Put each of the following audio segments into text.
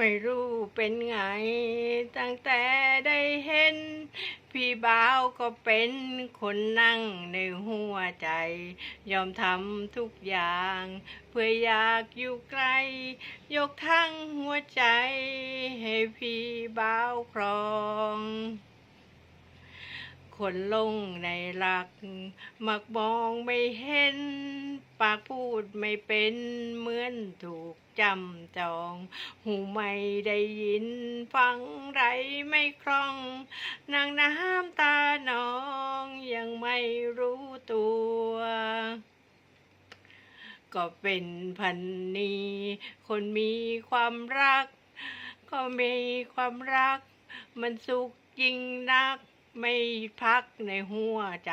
ไม่รู้เป็นไง ตั้งแต่ได้เห็น พี่บ่าวก็เป็นคนนั่งในหัวใจ ยอมทำทุกอย่าง เพื่ออยากอยู่ใกล้ ยกทั้งหัวใจ ให้พี่บ่าวครองคนลงในรัก มักมองไม่เห็น ปากพูดไม่เป็นเหมือนถูกจำจอง หูไม่ได้ยินฟังไรไม่คล่องนางน้ำตานองยังไม่รู้ตัวก็เป็นพันนีคนมีความรัก ก็มีความรัก มันสุขยิ่งนัก ไม่พักในหัวใจ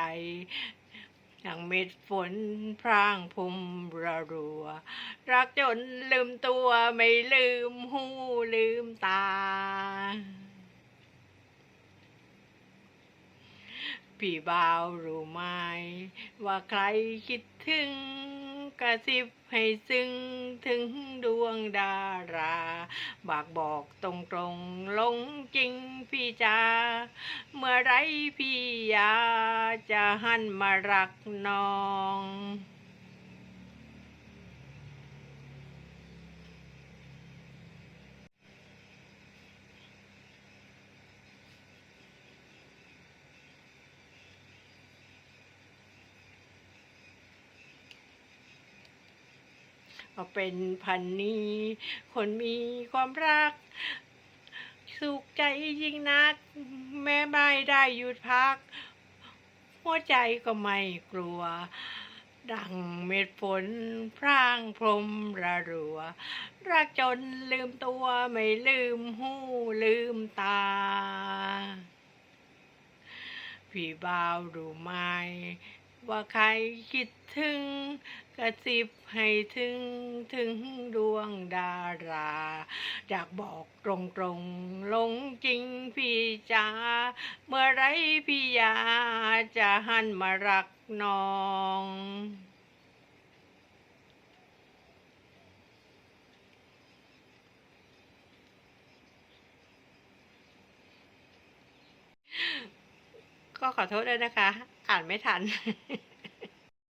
อย่างเม็ดฝนพรางพรมระรัว รักจนลืมตัวไม่ลืมหูลืมตา พี่บ่าวรู้ไหมว่าใครคิดถึง กระซิบให้ซึ้งถึงดวงดารา บากบอกตรงตรงลงจริงพี่จาเมื่อไรพี่ยาจะหันมารักน้อง ก็เป็นพันนี้ คนมีความรัก สุขใจยิ่งนัก แม้ไม่ได้หยุดพัก หัวใจก็ไม่กลัว ดังเม็ดฝนพร่างพรมระรัว รักจนลืมตัวไม่ลืมหูลืมตาพี่บ่าวรู้ไหม ว่าใครคิดถึงกระซิบให้ถึงถึงดวงดาราอยากบอกตรงตรงๆลงจริงพี่จ๋าเมื่อไรพี่ยาจะหันมารักน้อง ก็ขอโทษด้วยนะคะ อ่านไม่ทัน